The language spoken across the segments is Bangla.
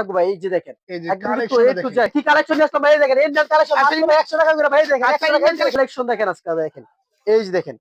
থাকব ভাই এই যে দেখেন। কালেকশন। কি কালেকশন আসলাম ভাই দেখেন কালেকশন আচ্ছা, মাত্র 100 টাকা করে ভাই দেখেন 100 টাকা কালেকশন দেখেন আজকে দেখেন। এই যে দেখেন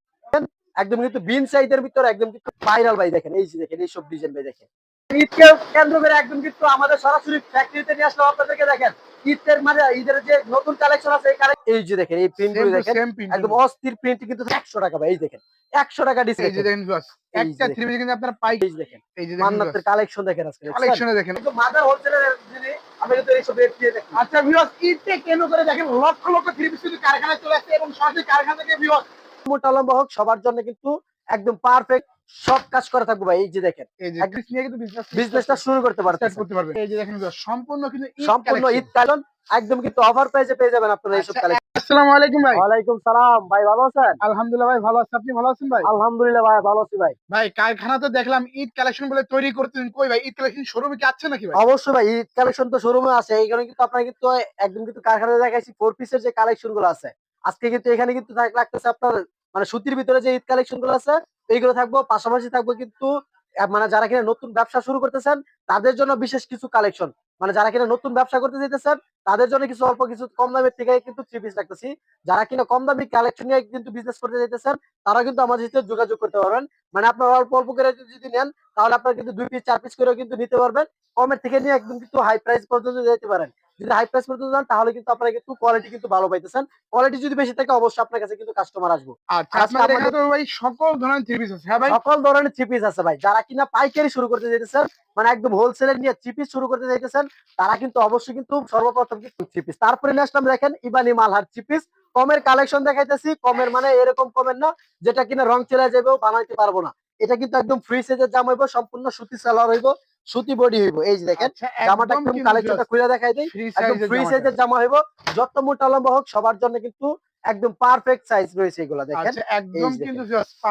একদম কিন্তু বিন সাইজের ভিতরে একদম কিন্তু ভাইরাল ভাই দেখেন এই যে দেখেন এইসব ডিজাইন ভাই দেখেন। ঈদকে কেন্দ্র করে একদম কিন্তু আমাদের সরাসরি ফ্যাক্টরিতে নিয়ে আসলাম আপনাদেরকে দেখেন ঈদের মানে ঈদের যে নতুন কালেকশন আছে এই যে দেখেন এই প্রিন্ট দেখেন একদম অস্থির প্রিন্ট কিন্তু 100 টাকা ভাই এই দেখেন 100 টাকা এই যে দেখেন। ভিউয়ার্স একটা থ্রি পিস কিন্তু আপনারা পাই এই দেখেন এই যে মান্নাতের কালেকশন দেখেন আজকে কালেকশনে দেখেন। কিন্তু মাদার হোলসেলের যিনি আমি কিন্তু এইসব রেট দিয়ে দেখি আচ্ছা ভিউয়ার্স ঈদকে কেন করে দেখেন লক্ষ লক্ষ থ্রি পিস কিন্তু কারখানায় চলে আসছে এবং সরাসরি কারখানা থেকে ভিউয়ার্স মোটা লম্বা হোক সবার জন্য কিন্তু একদম পারফেক্ট সব কাজ করা থাকবে ভাই এই যে দেখেন। এই যে নিয়ে কিন্তু বিজনেস বিজনেসটা শুরু করতে স্টার্ট করতে পারবে এই যে দেখেন সম্পূর্ণ কিন্তু সম্পূর্ণ ঈদ কালন একদম কিন্তু অফার প্রাইসে পেয়ে যাবেন আপনারা এইসব আচ্ছা, কালেকশন আসসালামু আলাইকুম ভাই। ওয়ালাইকুম সালাম ভাই ভালো আছেন? আলহামদুলিল্লাহ ভাই ভালো আছি। আপনি ভালো আছেন ভাই? আলহামদুলিল্লাহ ভাই ভালো আছি ভাই। ভাই কারখানাতে দেখলাম ঈদ কালেকশন বলে তৈরি কই ভাই ঈদ কালেকশন শোরুমে কি আছে নাকি ভাই? অবশ্যই ভাই ঈদ কালেকশন তো শোরুমে আছে। এই কারণে কিন্তু আপনার কিন্তু একদম কিন্তু কারখানায় দেখাইছি ফোর পিসের যে কালেকশনগুলো আছে। আজকে কিন্তু এখানে কিন্তু লাগতেছে আপনার মানে সুতির ভিতরে যে ঈদ কালেকশনগুলো আছে এইগুলো থাকব, পাশাপাশি থাকব কিন্তু মানে যারা কিনা নতুন ব্যবসা শুরু করতেছেন, তাদের জন্য বিশেষ কিছু কালেকশন মানে যারা কিনা নতুন ব্যবসা করতে যেতেছেন তাদের জন্য কিছু অল্প কিছু কম দামের থেকে কিন্তু থ্রি পিস রাখতেছি। যারা কিনা কম দামি কালেকশন নিয়ে কিন্তু বিজনেস করতে যেতেছেন তারা কিন্তু আমাদের সাথে যোগাযোগ করতে পারবেন। মানে আপনার অল্প অল্প করে যদি নেন, তাহলে আপনার কিন্তু দুই পিস চার পিস করেও কিন্তু নিতে পারবেন। কমের থেকে নিয়ে একদম কিন্তু হাই প্রাইস পর্যন্ত যেতে পারেন। যদি হাই প্রাইস পর্যন্ত যান তাহলে কিন্তু আপনারা কিন্তু কোয়ালিটি কিন্তু ভালো পাইতেছেন। কোয়ালিটি যদি বেশি থাকে অবশ্যই আপনার কাছে কিন্তু কাস্টমার আসব। আচ্ছা ভাই সকল ধরনের থ্রি পিস আছে হ্যাঁ ভাই? সকল ধরনের থ্রি পিস আছে ভাই। যারা কিনা পাইকারি শুরু করতে যেতেছেন মানে একদম হোলসেলের নিয়ে থ্রি পিস শুরু করতে যাইতেছেন তারা কিন্তু অবশ্যই কিন্তু সর্বপ্রথম কিন্তু থ্রি পিস তারপরে নিয়ে আসলাম দেখেন ইবানি মালহার থ্রি পিস কমের কালেকশন দেখাইতেছি। কমের মানে এরকম কমের না যেটা কিনা রং চলে যাবেও বানাইতে পারব না। এটা কিন্তু একদম ফ্রি সাইজের জামা হইব সম্পূর্ণ সুতি সালোয়ার হইব। সুতি বডি হইব। এই যে দেখেন আচ্ছা জামাটা একদম কালেকশনটা খুলে দেখাই দেই। একদম ফ্রি সাইজের জামা হইব যত মোটা লম্বা হোক সবার জন্য কিন্তু একদম পারফেক্ট সাইজ রয়েছে এগুলো দেখেন। আচ্ছা একদম কিন্তু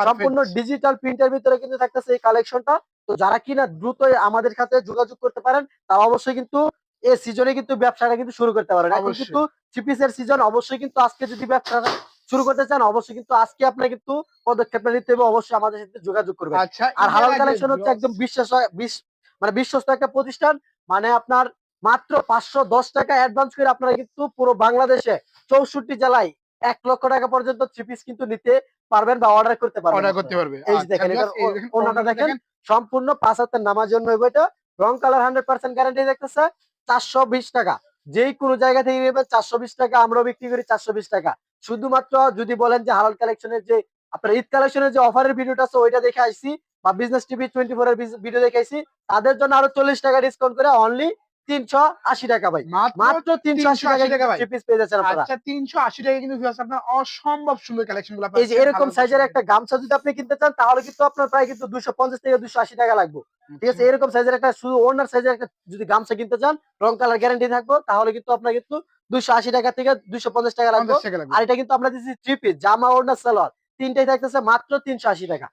সম্পূর্ণ ডিজিটাল প্রিন্টের ভিতরে কিন্তু থাকতেছে এই কালেকশনটা তো যারা কিনা দ্রুত আমাদের সাথে যোগাযোগ করতে পারেন তারা অবশ্যই কিন্তু এই সিজনে কিন্তু ব্যবসাটা কিন্তু শুরু করতে পারেন। এখন। কিন্তু চিপিসের সিজন অবশ্যই কিন্তু আজকে যদি ব্যবসাটা শুরু করতে চান অবশ্যই কিন্তু আজকে আপনার কিন্তু পদক্ষেপটা নিতে হবে অবশ্যই আমাদের সাথে যোগাযোগ করবেন। আচ্ছা আর হালাল কালেকশন হচ্ছে একদম বিশ্বাস বিশ- মানে বিশ্বস্ত একটা প্রতিষ্ঠান মানে আপনার মাত্র পাঁচশো দশ টাকা অ্যাডভান্স করে আপনারা কিন্তু পুরো বাংলাদেশে চৌষট্টি জেলায় এক লক্ষ টাকা পর্যন্ত থ্রি পিস কিন্তু নিতে পারবেন বা অর্ডার করতে পারবেন। অর্ডার করতে পারবে। এই আচ্ছা, দেখেন, দেখেন, ওনাটা দেখেন। সম্পূর্ণ পাঁচ হাতের নামার জন্য এটা। রং কালার হান্ড্রেড পার্সেন্ট গ্যারান্টি দেখতেছে চারশো বিশ টাকা। যেই কোনো জায়গা থেকে নেবেন চারশো বিশ টাকা আমরাও বিক্রি করি চারশো বিশ টাকা। শুধুমাত্র যদি বলেন যে হালাল কালেকশনের যে আপনার ঈদ কালেকশনের যে অফারের ভিডিওটা আছে ওইটা দেখে আসছি। বা বিজনেস টিভি টোয়েন্টি ফোর এর ভিডিও দেখে আসছি তাদের জন্য আরও চল্লিশ টাকা ডিসকাউন্ট করে অনলি তিনশো আশি টাকা ভাই। মাত্র মাত্র তিনশো আশি টাকা টাকা ভাই। থ্রি পিস পেয়ে যাচ্ছেন আচ্ছা তিনশো আশি টাকা কিন্তু আপনার অসম্ভব সুন্দর কালেকশনগুলো এই যে এরকম সাইজের একটা গামছা যদি আপনি কিনতে চান তাহলে কিন্তু আপনার প্রায় কিন্তু দুশো পঞ্চাশ থেকে দুশো আশি টাকা লাগবে। ঠিক আছে এরকম সাইজের একটা শুধু ওনার সাইজের একটা যদি গামছা কিনতে চান রং কালার গ্যারান্টি থাকব তাহলে কিন্তু আপনার কিন্তু দুশো আশি টাকা থেকে দুশো পঞ্চাশ টাকা লাগবে। আর এটা কিন্তু আমরা দিচ্ছি থ্রি পিস জামা ওড়না সালোয়ার তিনটাই থাকতেছে মাত্র তিনশো আশি টাকা।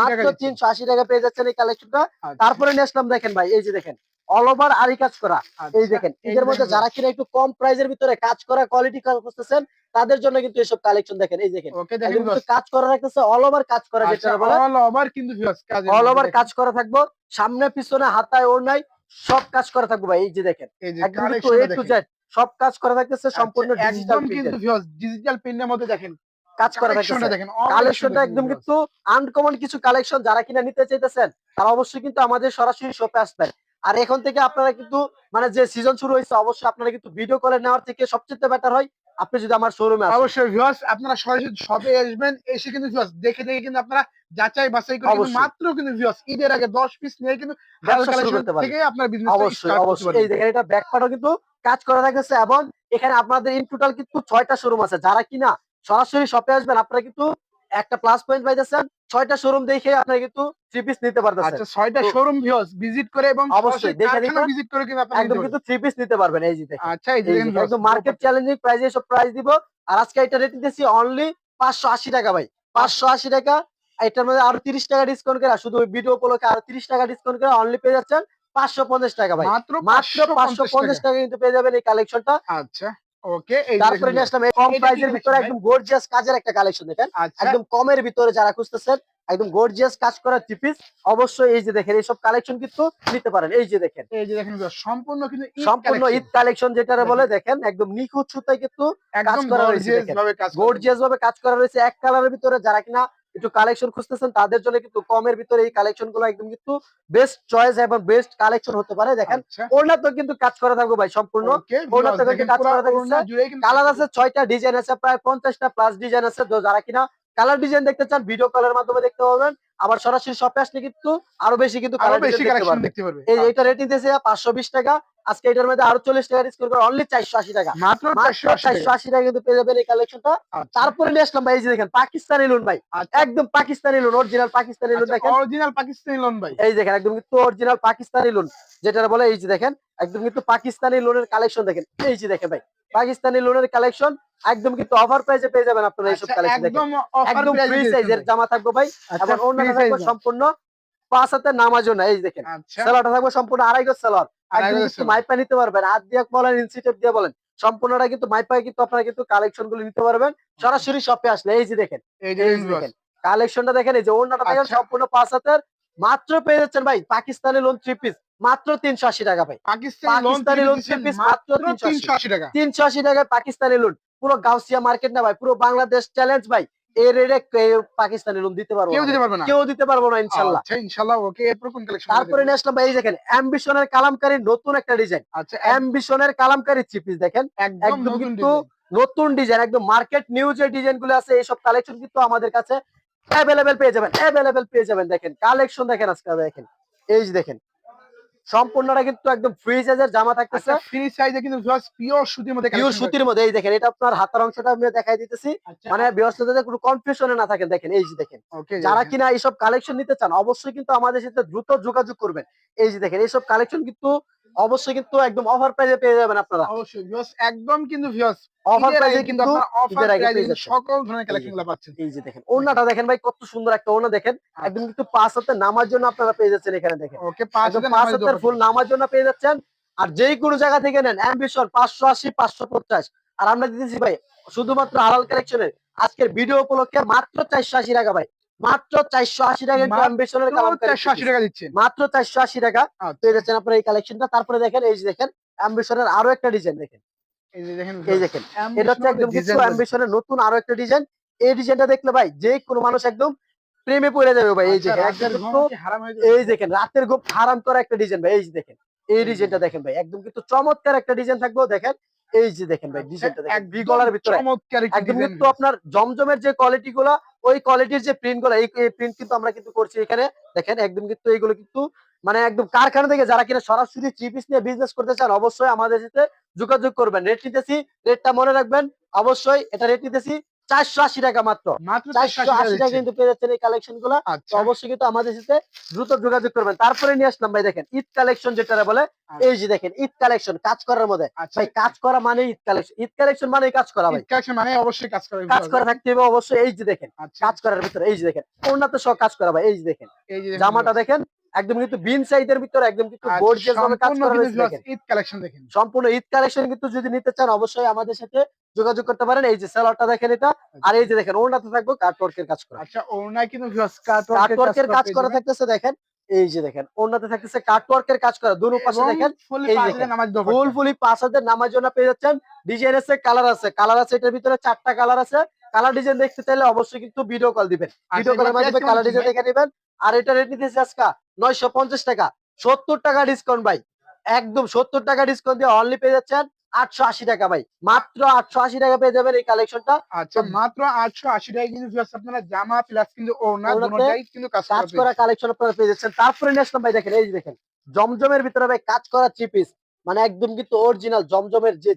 মাত্র তিনশো আশি টাকা পেয়ে যাচ্ছেন এই কালেকশনটা আচ্ছা, তারপরে নিয়ে আসলাম দেখেন ভাই এই যে দেখেন অল ওভার আরি কাজ করা। আচ্ছা, এই দেখেন এদের মধ্যে যারা কিনা একটু কম প্রাইজের ভিতরে কাজ করা কোয়ালিটি করতেছেন তাদের জন্য কিন্তু এসব কালেকশন দেখেন এই দেখেন। কাজ করা রাখতেছে অল ওভার কাজ করা আচ্ছা যেটা অল ওভার কিন্তু অল ওভার কাজ করা থাকব সামনে পিছনে হাতায় ওড়নায় সব কাজ করা থাকব ভাই এই যে দেখেন। একদম কিন্তু টু জেড সব কাজ করা থাকতেছে সম্পূর্ণ ডিজিটাল কিন্তু ডিজিটাল প্রিন্টের মধ্যে দেখেন কাজ করা কালেকশনটা দেখেন কালেকশনটা একদম কিন্তু আনকমন কিছু কালেকশন যারা কিনা নিতে চাইতেছেন তারা অবশ্যই কিন্তু আমাদের সরাসরি শপে আসবেন। আর এখন থেকে আপনারা কিন্তু মানে যে সিজন শুরু হয়েছে অবশ্যই আপনারা কিন্তু ভিডিও কলে নেওয়ার থেকে সবচেয়ে বেটার হয়। আপনি যদি আমার শোরুমে অবশ্যই ভিউয়ার্স আপনারা সরাসরি শপে আসবেন এসে কিন্তু ভিউয়ার্স দেখে দেখে কিন্তু আপনারা যাচাই বাছাই করে কিন্তু। মাত্র কিন্তু ভিউয়ার্স ঈদের আগে 10 পিস নিয়ে কিন্তু। থেকে আপনার বিজনেস অবশ্যই অবশ্যই। এই দেখেন এটা ব্যাক পার্টও কিন্তু কাজ করা থাকতেছে এবং এখানে আপনাদের ইন টোটাল কিন্তু ছয়টা শোরুম আছে। যারা কিনা সরাসরি শপে আসবেন আপনারা কিন্তু একটা প্লাস পয়েন্ট পাইতেছেন ছয়টা শোরুম দেখে আপনারা কিন্তু থ্রি পিস নিতে পারতেছেন। আচ্ছা ছয়টা শোরুম ভিউয়ার্স ভিজিট করে এবং অবশ্যই, দেখে দেখে ভিজিট করে কিন্তু আপনারা একদম কিন্তু থ্রি পিস নিতে পারবেন এই দেখেন। আচ্ছা এই যে দেখেন একদম মার্কেট চ্যালেঞ্জিং প্রাইসে সব প্রাইস দিব। আর আজকে এটা রেটিং দিচ্ছি অনলি পাঁচশো আশি টাকা ভাই। পাঁচশো আশি টাকা এটার মধ্যে আরও তিরিশ টাকা ডিসকাউন্ট করে আর শুধু ভিডিও উপলক্ষে আরও তিরিশ টাকা ডিসকাউন্ট করে অনলি পেয়ে যাচ্ছেন পাঁচশো পঞ্চাশ টাকা ভাই। মাত্র মাত্র পাঁচশো পঞ্চাশ টাকা। কিন্তু পেয়ে যাবেন এই কালেকশনটা আচ্ছা। ওকে তারপরে নিয়ে আসলাম কম প্রাইসের ভিতরে একদম গর্জিয়াস কাজের একটা কালেকশন দেখেন। আচ্ছা। একদম কমের ভিতরে যারা খুঁজতেছেন একদম গর্জিয়াস কাজ করা থ্রি অবশ্যই এই যে দেখেন এইসব কালেকশন কিন্তু নিতে পারেন। এই যে দেখেন। এই যে দেখেন সম্পূর্ণ কিন্তু সম্পূর্ণ ঈদ কালেকশন যেটা বলে দেখেন একদম নিখুঁত সুতায় কিন্তু করা কাজ করা। গর্জিয়াস ভাবে কাজ করা রয়েছে। এক কালারের ভিতরে যারা কিনা একটু কালেকশন খুঁজতেছেন তাদের জন্য কিন্তু কমের ভিতরে এই কালেকশনগুলো একদম কিন্তু বেস্ট চয়েস এবং বেস্ট কালেকশন হতে পারে। দেখেন আচ্ছা। ওড়না তো কিন্তু কাজ করা থাকবে ভাই সম্পূর্ণ। কাজ করা। কালার আছে ছয়টা ডিজাইন আছে প্রায় পঞ্চাশটা প্লাস ডিজাইন আছে। তো যারা কিনা কালার ডিজাইন দেখতে চান ভিডিও কলের মাধ্যমে দেখতে পাবেন আবার সরাসরি শপে আসলে কিন্তু আরও বেশি কিন্তু কালার দেখতে পারবে। পাঁচশো বিশ টাকা। আজকে এটার মধ্যে আরও চল্লিশ টাকা ডিসকাউন্ট করে অনলি চারশো আশি টাকা। মাত্র মাত্র 480 চারশো আশি টাকা কিন্তু পেয়ে যাবেন এই কালেকশনটা আচ্ছা। তারপরে নিয়ে আসলাম ভাই এই যে দেখেন পাকিস্তানি লোন ভাই। আচ্ছা, একদম Pakistani lawn original Pakistani lawn দেখেন। অরিজিনাল পাকিস্তানি লোন ভাই। এই দেখেন একদম কিন্তু অরিজিনাল পাকিস্তানি লোন যেটা বলে এই যে দেখেন একদম কিন্তু পাকিস্তানি লোনের কালেকশন দেখেন। এই যে দেখেন ভাই পাকিস্তানি লোনের কালেকশন একদম কিন্তু অফার প্রাইসে পেয়ে যাবেন আপনারা এইসব আচ্ছা, কালেকশন একদম অফার একদম ফ্রি সাইজের জামা থাকবে ভাই আচ্ছা এবং অন্য সম্পূর্ণ পাঁচ হাতে নামাজও জন্য এই দেখেন। আচ্ছা। সেলারটা থাকবে সম্পূর্ণ আড়াই গজ সেলার মাইপা নিতে পারবেন। হাত দিয়ে বলেন ইনসিটেপ দিয়ে বলেন। সম্পূর্ণটা কিন্তু মাইপায় কিন্তু আপনারা কিন্তু কালেকশনগুলো নিতে পারবেন। সরাসরি শপে আসলে এই যে দেখেন এই যে দেখেন যে viewers, দেখেন কালেকশনটা দেখেন এই যে ওড়নাটা দেখেন আচ্ছা। সম্পূর্ণ পাঁচ হাতের। মাত্র পেয়ে যাচ্ছেন ভাই পাকিস্তানি লোন থ্রি পিস মাত্র তিনশো আশি টাকা ভাই। পাকিস্তানি লোন three piece মাত্র মাত্র 380 তিনশো আশি টাকা। তিনশো আশি টাকায় পাকিস্তানি লোন পুরো গাউসিয়া মার্কেট না ভাই পুরো বাংলাদেশ চ্যালেঞ্জ ভাই। এই রেটে কেউ পাকিস্তানি লোন দিতে পারব কেউ দিতে পারবে না। কেউ দিতে পারব না ইনশাল্লাহ। আচ্ছা ইনশাআল্লাহ ওকে এরপর কোন কালেকশন তারপরে নিয়ে আসলাম ভাই দেখেন অ্যাম্বিশনের কালামকারী নতুন একটা ডিজাইন আচ্ছা অ্যাম্বিশনের কালামকারী থ্রি দেখেন একদম একদম কিন্তু নতুন ডিজাইন একদম মার্কেট নিউ যে ডিজাইনগুলো আছে এইসব কালেকশন কিন্তু আমাদের কাছে অ্যাভেলেবেল পেয়ে যাবেন অ্যাভেলেবেল পেয়ে যাবেন দেখেন কালেকশন দেখেন আজকে দেখেন এই যে দেখেন সম্পূর্ণটা কিন্তু একদম ফ্রি সাইজের জামা থাকতেছে। আচ্ছা ফ্রি সাইজে কিন্তু পিওর সুতির মধ্যে পিওর সুতির মধ্যে এই দেখেন এটা আপনার হাতার অংশটা আমি দেখাই দিতেছি। আচ্ছা, মানে ব্যবস্থাতে কোনো কনফিউশনে না থাকেন দেখেন এই যে দেখেন। যারা কিনা কিনা এইসব কালেকশন নিতে চান অবশ্যই কিন্তু আমাদের সাথে দ্রুত যোগাযোগ করবেন। এই যে দেখেন এইসব কালেকশন কিন্তু অবশ্যই কিন্তু একদম অফার প্রাইসে পেয়ে যাবেন আপনারা। অবশ্যই ভিউয়ার্স একদম কিন্তু ভিউয়ার্স অফার প্রাইসে কিন্তু আপনারা অফার প্রাইসে সকল ধরনের কালেকশনগুলো পাচ্ছেন। এই যে দেখেন ওনাটা দেখেন ভাই কত সুন্দর একটা ওনা দেখেন। একদম কিন্তু পাঁচ হাতে নামার জন্য আপনারা পেয়ে যাচ্ছেন এখানে দেখেন। ওকে পাঁচ হাজার পাঁচ হাতের ফুল নামার জন্য পেয়ে যাচ্ছেন। আর যেই কোনো জায়গা থেকে নেন অ্যাম্বিশন পাঁচশো আশি পাঁচশো পঞ্চাশ। আর আমরা দিতেছি ভাই শুধুমাত্র হালাল কালেকশনের আজকের ভিডিও উপলক্ষে মাত্র চারশো আশি টাকা ভাই। মাত্র চারশো আশি টাকা কিন্তু মাত্র অ্যাম্বিশনের চারশো আশি টাকা দিচ্ছেন। মাত্র চারশো আশি টাকা। আচ্ছা, পেয়ে আপনার এই কালেকশনটা তারপরে দেখেন এই যে দেখেন অ্যাম্বিশনের আরও একটা ডিজাইন দেখেন। এই দেখেন এটা হচ্ছে একদম কিছু অ্যাম্বিশনের নতুন আরও একটা ডিজাইন এই ডিজাইনটা দেখলে ভাই যে কোনো মানুষ একদম প্রেমে পড়ে যাবে ভাই এই আচ্ছা, দেখেন এই দেখেন রাতের গোপ হারাম করা একটা ডিজাইন ভাই এই যে দেখেন। এই ডিজাইনটা দেখেন ভাই একদম কিন্তু চমৎকার একটা ডিজাইন থাকবে দেখেন। এই যে দেখেন ভাই ডিজাইনটা দেখেন ভি গলার ভিতরে। একদম তো আপনার জমজমের যে কোয়ালিটি গুলো ওই কোয়ালিটির যে প্রিন্টগুলো এই প্রিন্ট কিন্তু আমরা কিন্তু করছি এখানে। দেখেন একদম কিন্তু এইগুলো কিন্তু মানে একদম কারখানা থেকে যারা কিনা সরাসরি চিপিস পিস নিয়ে বিজনেস করতে চান অবশ্যই আমাদের সাথে যোগাযোগ করবেন। রেট নিতেছি রেটটা মনে রাখবেন অবশ্যই এটা রেট নিতেছি। চারশো আশি টাকা মাত্র। চারশো আশি টাকা কিন্তু পেয়ে যাচ্ছেন এই কালেকশনগুলা। আচ্ছা। অবশ্যই কিন্তু আমাদের সাথে দ্রুত যোগাযোগ করবেন। তারপরে নিয়ে আসলাম ভাই দেখেন ঈদ কালেকশন যেটা বলে এই যে দেখেন ঈদ কালেকশন কাজ করার মধ্যে। আচ্ছা। ভাই কাজ করা মানে ঈদ কালেকশন ঈদ কালেকশন মানে কাজ করা ভাই। মানে অবশ্যই কাজ করে। কাজ করা থাকতে হবে অবশ্যই। এই যে দেখেন আচ্ছা। কাজ করার ভিতরে এই যে দেখেন ওনাতে সব কাজ করা ভাই। এই যে দেখেন। জামাটা দেখেন একদম কিন্তু বিন সাইজের ভিতরে একদম কিন্তু গর্জিয়াস ভাবে কাজ করা রয়েছে ঈদ কালেকশন দেখেন। সম্পূর্ণ ঈদ কালেকশন কিন্তু যদি নিতে চান অবশ্যই আমাদের সাথে যোগাযোগ করতে পারেন। এই যে সেলারটা দেখেন এটা। আর এই যে দেখেন ওনাতে থাকবে কাটওয়ার্কের কাজ করা। আচ্ছা ওনা কিন্তু কাটওয়ার্কের কাজ করা থাকতেছে দেখেন। এই যে দেখেন ওনাতে থাকতেছে কাটওয়ার্কের কাজ করা। দুনো পাশে দেখেন ফুল ফুলি পাঁচ হাজার নামার জন্য পেয়ে যাচ্ছেন। ডিজাইন আছে কালার আছে। কালার আছে এটার ভিতরে চারটা কালার আছে। কালার ডিজাইন দেখতে চাইলে অবশ্যই কিন্তু ভিডিও কল দিবেন। ভিডিও কলের মাধ্যমে কালার ডিজাইন দেখে নেবেন। আর এটা রেট নিতেছে আজকে নয়শো পঞ্চাশ টাকা। সত্তর টাকা ডিসকাউন্ট ভাই। একদম সত্তর টাকা ডিসকাউন্ট দিয়ে অনলি পেয়ে যাচ্ছেন আটশো আশি টাকা ভাই। মাত্র আটশো আশি টাকা পেয়ে যাবেন এই কালেকশনটা আচ্ছা মাত্র আটশো আশি টাকা কিন্তু আপনারা জামা প্লাস কিন্তু কাজ করা কালেকশন আপনারা পেয়ে যাচ্ছেন। তারপরে ভাই দেখেন এই দেখেন জমজমের ভিতরে ভাই কাজ করা থ্রি পিস মানে একদম কিন্তু অরিজিনাল জমজমের যে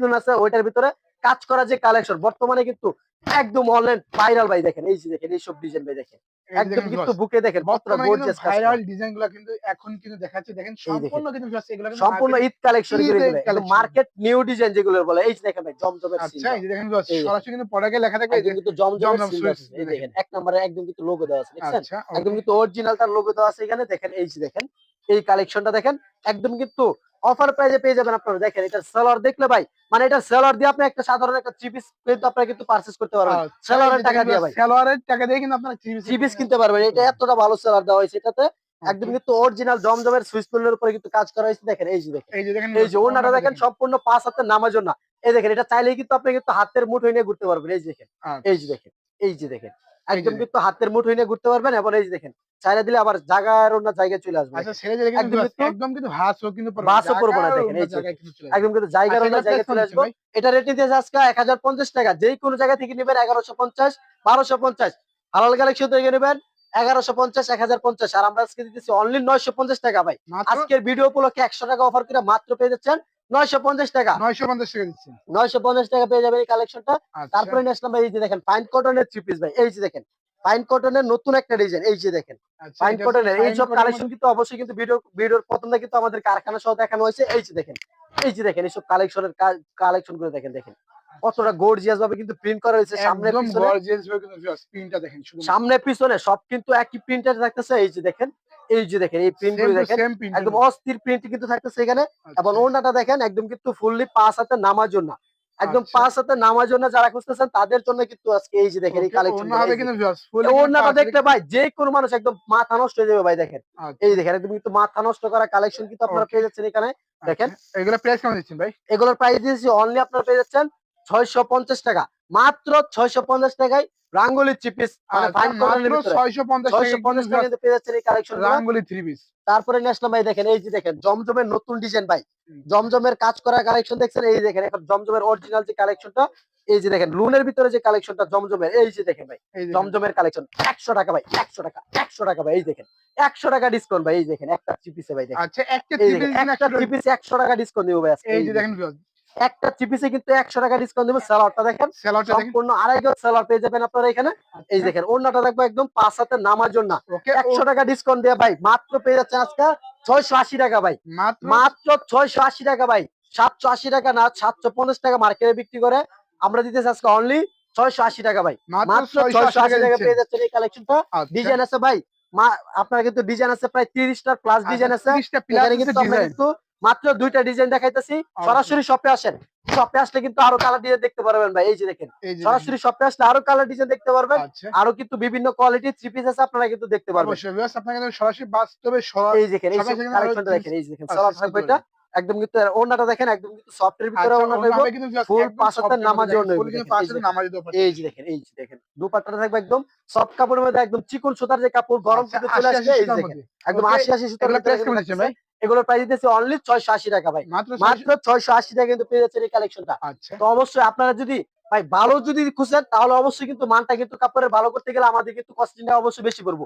নুন আছে ওইটার ভিতরে কাজ করা যে কালেকশন বর্তমানে কিন্তু একদম অনলাইন ভাইরাল ভাই দেখেন এই যে দেখেন এইসব ডিজাইন ভাই দেখেন একদম কিন্তু বুকে দেখেন কতটা গর্জিয়াস ভাইরাল ডিজাইনগুলো কিন্তু এখন কিন্তু দেখাচ্ছে দেখেন। সম্পূর্ণ কিন্তু এগুলো সম্পূর্ণ Eid collection collection। Market new design যেগুলো বলে এই দেখেন ভাই জমজমের আচ্ছা এই দেখেন সরাসরি কিন্তু পড়াকে লেখা থাকবে এই কিন্তু জমজমের জমজম সুইস এই দেখেন। এক নম্বরে একদম কিন্তু লোগো দেওয়া আছে দেখছেন আচ্ছা একদম কিন্তু অরিজিনালটার লোগো দেওয়া আছে এখানে দেখেন এই দেখেন এই কালেকশনটা দেখেন একদম কিন্তু অফার প্রাইজে পেয়ে যাবেন আপনারা। দেখেন এটা সেলর দেখলে ভাই মানে এটা সেলর দিয়ে আপনি একটা সাধারণ একটা থ্রি পিস কিন্তু আপনারা কিন্তু পারচেজ করতে পারবেন। আচ্ছা, সেলরের টাকা দিয়ে ভাই। সেলোয়ারের টাকা দিয়ে কিন্তু আপনারা থ্রি পিস কিনতে পারবেন। এটা এতটা ভালো সেলর দেওয়া হয়েছে এটাতে। একদম আচ্ছা। কিন্তু অরিজিনাল জমজমের সুইচ পুলের উপরে কিন্তু কাজ করা হয়েছে। দেখেন এই যে দেখেন। এই যে দেখেন এই যে ওনাটা দেখেন সম্পূর্ণ পাঁচ হাতের নামার জন্য এই দেখেন এটা চাইলেই কিন্তু আপনি কিন্তু হাতের মুঠোই নিয়ে ঘুরতে পারবেন। এই যে দেখেন। আচ্ছা। এই যে দেখেন। এই যে দেখেন। যে একদম কিন্তু হাতের মুঠোই নিয়ে ঘুরতে পারবেন এবং এই দেখেন চাইলে দিলে আবার জায়গার অন্য জায়গায় চলে আসবে। আচ্ছা একদম কিন্তু ভাঁজও না, দেখেন। একদম কিন্তু জায়গার আচ্ছা, অন্য জায়গায় চলে আসবে? এটা রেটিং দিয়েছে আজকে এক হাজার পঞ্চাশ টাকা যেই কোনো জায়গা থেকে নেবেন এগারোশো পঞ্চাশ বারোশো পঞ্চাশ। হালাল কালেকশন থেকে নেবেন এগারোশো পঞ্চাশ এক হাজার পঞ্চাশ। আর আমরা আজকে দিতেছি অনলি নয়শো পঞ্চাশ টাকা ভাই। আজকের ভিডিও উপলক্ষে একশো টাকা অফার করে মাত্র পেয়ে যাচ্ছেন টাকা। 950 টাকা দিচ্ছেন পেয়ে যাবেন এই কালেকশনটা আচ্ছা। তারপরে এই যে দেখেন ফাইন কটনের থ্রি পিস ভাই এই যে দেখেন ফাইন কটনের নতুন একটা ডিজাইন এই যে দেখেন ফাইন কটনের কালেকশন কিন্তু অবশ্যই কিন্তু ভিডিও ভিডিওর কিন্তু আমাদের কারখানা সহ দেখানো হয়েছে এই যে দেখেন এই যে দেখেন এইসব কালেকশনের কালেকশনগুলো দেখেন দেখেন। কতটা গর্জিয়াস ভাবে কিন্তু প্রিন্ট করা হয়েছে সামনে একদম পিছনে। গর্জিয়াস ভাবে কিন্তু viewers, print টা দেখেন শুধু সামনে পিছনে সব কিন্তু একই প্রিন্টার থাকতেছে এই যে দেখেন এই যে দেখেন এই প্রিন্টগুলো দেখেন একদম অস্থির প্রিন্ট কিন্তু থাকতেছে এখানে। আচ্ছা। এবং ওনাটা দেখেন একদম কিন্তু ফুললি পাঁচ হাতে নামার জন্য। একদম আচ্ছা। পাঁচ হাতে নামার জন্য যারা খুঁজতেছেন তাদের জন্য কিন্তু আজকে এই যে দেখেন এই কালেকশন ওনাটা দেখলে ভাই যে কোনো মানুষ একদম মাথা নষ্ট হয়ে যাবে ভাই দেখেন। আচ্ছা, এই দেখেন একদম কিন্তু মাথা নষ্ট করা কালেকশন কিন্তু আপনারা পেয়ে যাচ্ছেন এখানে দেখেন। এগুলো প্রাইস কেমন দিচ্ছেন ভাই? এগুলোর প্রাইস দিয়েছি অনলি আপনারা পেয়ে যাচ্ছেন ছয়শো পঞ্চাশ টাকা। মাত্র ছয়শো পঞ্চাশ টাকায় রাঙ্গুলি মানে আচ্ছা, ফাইন কটনের মাত্র ভিতরে। 650 ছয়শো পঞ্চাশ টাকা টাকা কিন্তু পেয়ে যাচ্ছেন এই কালেকশন রাঙ্গুলি থ্রি পিস তারপরে ন্যাশনাল ভাই দেখেন এই যে দেখেন জমজমের নতুন ডিজাইন ভাই। জমজমের কাজ করা কালেকশন দেখছেন এই দেখেন এখন জমজমের অরিজিনাল যে কালেকশনটা এই যে দেখেন লুনের ভিতরে যে কালেকশনটা জমজমের এই যে দেখেন ভাই জমজমের কালেকশন একশো টাকা ভাই একশো টাকা একশো টাকা ভাই এই দেখেন। একশো টাকা ডিসকাউন্ট ভাই এই দেখেন একটা চিপিসে ভাই দেখেন। আচ্ছা থ্রি একশো টাকা ডিসকাউন্ট দিব ভাই এই যে দেখেন। একটা চিপিসে কিন্তু একশো টাকা ডিসকাউন্ট দেবো স্যালাডটা দেখেন। সম্পূর্ণ আড়াই গজ স্যালাড পেয়ে যাবেন আপনারা এখানে। এই দেখেন অন্যটা দেখব একদম পাঁচ হাতে নামার জন্য। একশো টাকা ডিসকাউন্ট দেওয়া ভাই মাত্র পেয়ে যাচ্ছে আজকে ছয়শো আশি টাকা ভাই। মাত্র? ছয়শো আশি টাকা ভাই সাতশো আশি টাকা না সাতশো পঞ্চাশ টাকা মার্কেটে বিক্রি করে। আমরা দিতেছি আজকে অনলি ছয়শো আশি টাকা ভাই। মাত্র মাত্র 680 ছয়শো আশি টাকা পেয়ে যাচ্ছেন এই কালেকশনটা আচ্ছা, ডিজাইন আছে ভাই। আপনার কিন্তু ডিজাইন আছে প্রায় তিরিশটার প্লাস ডিজাইন আছে। 30 টা plus এখানে আছে কিন্তু আমরা design। কিন্তু মাত্র দুইটা ডিজাইন দেখাইতেছি। সরাসরি শপে আসেন। শপে আসলে কিন্তু আরও কালার ডিজাইন দেখতে পারবেন ভাই এই যে দেখেন। সরাসরি শপে আসলে আরও কালার ডিজাইন দেখতে পারবেন। আচ্ছা। আরও কিন্তু বিভিন্ন কোয়ালিটি থ্রি পিস আছে আপনারা কিন্তু দেখতে পারবেন। সরাসরি বাস্তবে এই দেখেন এই কালেকশনটা দেখেন এই দেখেন আচ্ছা, আচ্ছা, থাকবে এটা একদম কিন্তু ওনাটা দেখেন একদম কিন্তু সফটের ভিতরে আচ্ছা, ওনাটা অন্যভাবে থাকবে কিন্তু viewers পাঁচ হাতের soft নামাজ এই যে দেখেন। এই যে দেখেন দুপাট্টাটা থাকবে একদম সফট কাপড়ের মধ্যে একদম চিকন সুতার যে কাপড় গরম আচ্ছা, কিন্তু চলে আসবে এই যে দেখেন। একদম আশি আশি সুতার এগুলো প্রাইস দিতেছে অনলি ছয়শো আশি টাকা ভাই। মাত্র ছয়শো আশি টাকা কিন্তু পেয়ে যাচ্ছেন এই কালেকশনটা আচ্ছা। তো অবশ্যই আপনারা যদি ভাই ভালো যদি খুঁজেন তাহলে অবশ্যই কিন্তু মানটা কিন্তু কাপড়ের ভালো করতে গেলে আমাদের কিন্তু কস্টিংটা অবশ্যই বেশি পড়ব।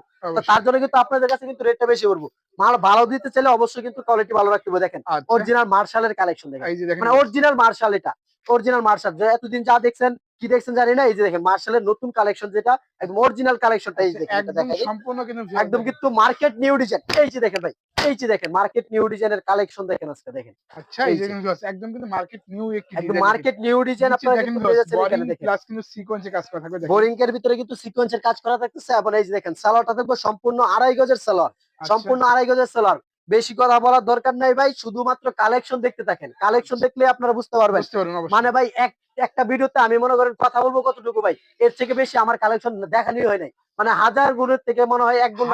তার জন্য কিন্তু আপনাদের কাছে কিন্তু রেটটা বেশি পড়ব। মাল ভালো দিতে চাইলে অবশ্যই কিন্তু কোয়ালিটি ভালো রাখতে হবে। দেখেন অরিজিনাল মার্শালের কালেকশন দেখেন। মানে অরিজিনাল মার্শাল এটা। অরিজিনাল মার্শাল এতদিন যা দেখছেন কি দেখছেন জানি না এই যে দেখেন মার্শালের নতুন কালেকশন যেটা একদম অরিজিনাল কালেকশনটা এই যে দেখেন একদম সম্পূর্ণ কিন্তু একদম কিন্তু মার্কেট নিউ ডিজাইন এই যে দেখেন ভাই এই যে দেখেন মার্কেট নিউ ডিজাইনের কালেকশন দেখেন আজকে দেখেন। আচ্ছা এই যে। কিন্তু একদম কিন্তু মার্কেট নিউ একটি একদম মার্কেট নিউ ডিজাইন আপনারা দেখেন এখানে দেখেন। plus কিন্তু সিকোয়েন্সে কাজ করা থাকবে দেখেন। বোরিং এর ভিতরে কিন্তু সিকোয়েন্সের কাজ করা থাকতেছে এবং এই যে দেখেন সালোয়ারটা থাকবে সম্পূর্ণ আড়াই গজের সালোয়ার। আচ্ছা, সম্পূর্ণ আড়াই গজের সালোয়ার। বেশি কথা বলার দরকার নাই ভাই শুধুমাত্র কালেকশন দেখতে থাকেন। কালেকশন দেখলে আপনারা বুঝতে পারবেন। মানে ভাই এক একটা ভিডিওতে আমি মনে করেন কথা বলব কতটুকু ভাই এর থেকে বেশি আমার কালেকশন দেখানোই হয় নাই। মানে হাজার গুণের থেকে মনে হয় এক গুণ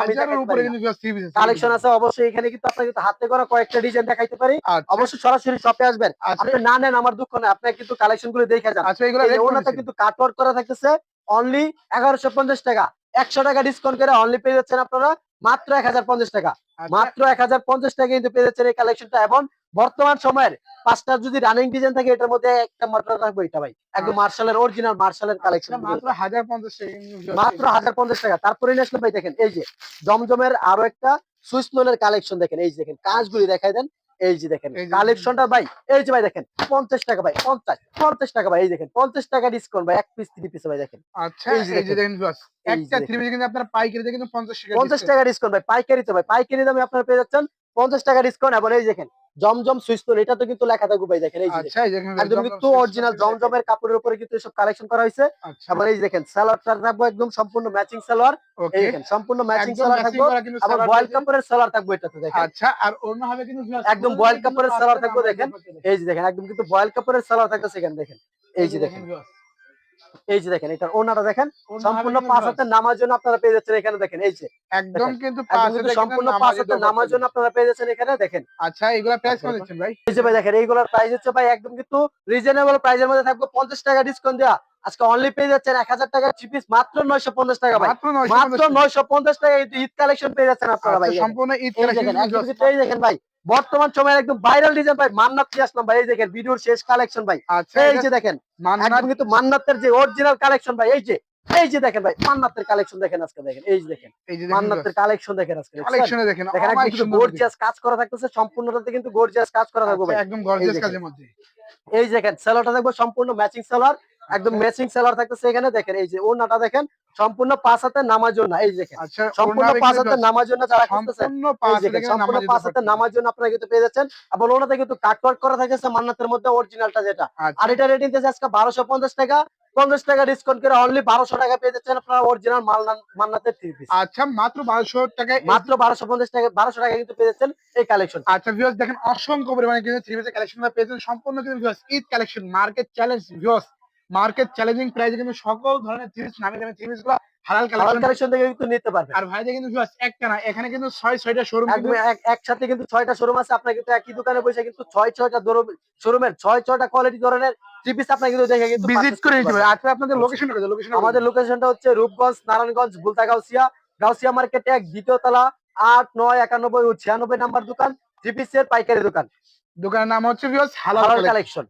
কালেকশন আছে অবশ্যই এখানে কিন্তু আপনার কিন্তু হাতে করা কয়েকটা ডিজাইন দেখাইতে পারি। আচ্ছা, অবশ্যই সরাসরি শপে আসবেন। আচ্ছা, আপনি না নেন আমার দুঃখ নাই। আপনার কিন্তু কালেকশনগুলো দেখে যান। আচ্ছা, ওনাতে কিন্তু কাটওয়ার্ক করা থাকতেছে। অনলি এগারোশো পঞ্চাশ টাকা। একশো টাকা ডিসকাউন্ট করে অনলি পেয়ে যাচ্ছেন আপনারা। মাত্র এক হাজার পঞ্চাশ টাকা। আচ্ছা, মাত্র এক হাজার পঞ্চাশ টাকা কিন্তু পেয়ে যাচ্ছেন এই কালেকশনটা এবং বর্তমান সময়ের পাঁচটা যদি রানিং ডিজাইন থাকে এটার মধ্যে একটা মাত্র থাকবে এটা ভাই। একদম মার্শালের অরিজিনাল মার্শালের কালেকশন মাত্র হাজার পঞ্চাশ টাকা মাত্র হাজার পঞ্চাশ টাকা। তারপরে নিয়ে আসলে ভাই দেখেন এই যে জমজমের আরও একটা সুইচ লোনের কালেকশন দেখেন এই যে দেখেন কাজগুলি দেখাই দেন। এই যে দেখেন কালেকশনটা ভাই এই যে ভাই দেখেন পঞ্চাশ টাকা ভাই পঞ্চাশ পঞ্চাশ টাকা ভাই এই দেখেন পঞ্চাশ টাকা ডিসকাউন্ট ভাই এক পিস থ্রি পিস ভাই দেখেন আচ্ছা এই যে দেখেন। দেখেন একটা থ্রি পিস কিন্তু আপনার পাইকারিতে কিন্তু পঞ্চাশ টাকা পঞ্চাশ। টাকা ডিসকাউন্ট ভাই পাইকারি তো ভাই পাইকারি দামে আপনারা পেয়ে যাচ্ছেন পঞ্চাশ টাকা ডিসকাউন্ট এবং এই দেখেন জমজম সুইস্তল এটা তো কিন্তু লেখা থাকবে ভাই দেখেন এই যে আচ্ছা এই দেখেন একদম কিন্তু অরিজিনাল জমজমের কাপড়ের উপরে কিন্তু এসব কালেকশন করা হয়েছে। আচ্ছা। আবার এই দেখেন সালোয়ারটা থাকব একদম সম্পূর্ণ ম্যাচিং সালোয়ার। এই দেখেন সম্পূর্ণ ম্যাচিং সালোয়ার থাকব। আবার বয়েল কাপড়ের সালোয়ার থাকব এটাতে দেখেন। আচ্ছা আর অন্য হবে কিন্তু একদম বয়েল কাপড়ের সালোয়ার থাকবে দেখেন। এই যে দেখেন একদম কিন্তু বয়েল কাপড়ের সালোয়ার থাকবে এখানে দেখেন। এই যে দেখেন। এই যে দেখেন এটার ওনাটা দেখেন সম্পূর্ণ পাঁচ হাতের নামার জন্য আপনারা পেয়ে যাচ্ছেন এখানে দেখেন এই যে। একদম কিন্তু পাঁচ হাতে সম্পূর্ণ পাঁচ হাতের নামার জন্য আপনারা পেয়ে যাচ্ছেন এখানে দেখেন। আচ্ছা এগুলা প্রাইস কত আচ্ছা, দিচ্ছেন ভাই? এই যে ভাই দেখেন এইগুলোর প্রাইস হচ্ছে ভাই একদম কিন্তু রিজনেবল প্রাইসের মধ্যে থাকবে পঞ্চাশ টাকা ডিসকাউন্ট দেওয়া আজকে অনলি পেয়ে যাচ্ছেন এক হাজার টাকা থ্রি পিস মাত্র নয়শো পঞ্চাশ টাকা ভাই। মাত্র নয়শো পঞ্চাশ টাকা। ঈদ কালেকশন পেয়ে যাচ্ছেন আপনারা ভাই। সম্পূর্ণ ঈদ এই দেখেন ভাই বর্তমান সময়ের একদম ভাইরাল ডিজাইন ভাই মান্নাত নিয়ে আসলাম ভাই এই দেখেন ভিডিওর শেষ কালেকশন ভাই। আচ্ছা এই যে দেখেন মান্নাত কিন্তু মান্নাতের যে অরিজিনাল কালেকশন ভাই এই যে এই যে দেখেন ভাই মান্নাতের কালেকশন দেখেন আজকে দেখেন এই যে দেখেন মান্নাতের কালেকশন দেখেন আজকে কালেকশনে দেখেন দেখেন কিন্তু গর্জিয়াস কাজ করা থাকতেছে সম্পূর্ণটাতে কিন্তু গর্জিয়াস কাজ করা থাকবে আচ্ছা, ভাই। একদম গর্জিয়াস কাজের মধ্যে। এই যে দেখেন সেলারটা দেখব সম্পূর্ণ ম্যাচিং সেলার একদম ম্যাচিং সেলার থাকতেছে এখানে দেখেন এই যে ওনাটা দেখেন সম্পূর্ণ পাঁচ হাতে নামার জন্য এই দেখেন। আচ্ছা সম্পূর্ণ পাঁচ হাতে নামার জন্য যারা খুঁজতেছে সম্পূর্ণ পাঁচ হাতে নামার জন্য আপনারা কিন্তু পেয়ে যাচ্ছেন। আবার ওনাতে কিন্তু কাটওয়ার্ক করা থাকতেছে মান্নাতের মধ্যে অরিজিনালটা যেটা। আচ্ছা, আর এটা রেটিং দিয়েছে আজকে বারোশো পঞ্চাশ টাকা পঞ্চাশ টাকা ডিসকাউন্ট করে অনলি বারোশো টাকা পেয়ে যাচ্ছেন আপনারা অরিজিনাল মান্নাতের থ্রি পিস আচ্ছা মাত্র বারোশো টাকায় মাত্র বারোশো পঞ্চাশ টাকা বারোশো টাকা কিন্তু পেয়ে যাচ্ছেন এই কালেকশন আচ্ছা ভিউয়ার্স দেখেন অসংখ্য পরিমাণে কিন্তু থ্রি পিসের কালেকশন পেয়েছেন সম্পূর্ণ কিন্তু viewers Eid collection market challenge viewers market challenging প্রাইসে কিন্তু সকল ধরনের পিস নামি দামি থ্রি গুলো হালাল কালেকশন থেকে কিন্তু নিতে পারবেন। আর ভাইদের কিন্তু একটা না এখানে কিন্তু ছয় ছয়টা শোরুম একসাথে কিন্তু ছয়টা শোরুম আছে আপনার কিন্তু একই দোকানে বসে কিন্তু ছয় ছয়টা শোরুমের ছয় ছয়টা কোয়ালিটি ধরনের থ্রি পিস আপনার কিন্তু দেখে কিন্তু ভিজিট করে নিতে পারবেন। পারে আচ্ছা আপনাদের লোকেশন লোকেশন আমাদের লোকেশনটা হচ্ছে রূপগঞ্জ নারায়ণগঞ্জ বুলতা গাউসিয়া মার্কেটে এক দ্বিতীয় তলা আট নয় একানব্বই ও ছিয়ানব্বই নাম্বার দোকান থ্রি পিসের পাইকারি দোকান। দোকানের নাম হচ্ছে হালাল কালেকশন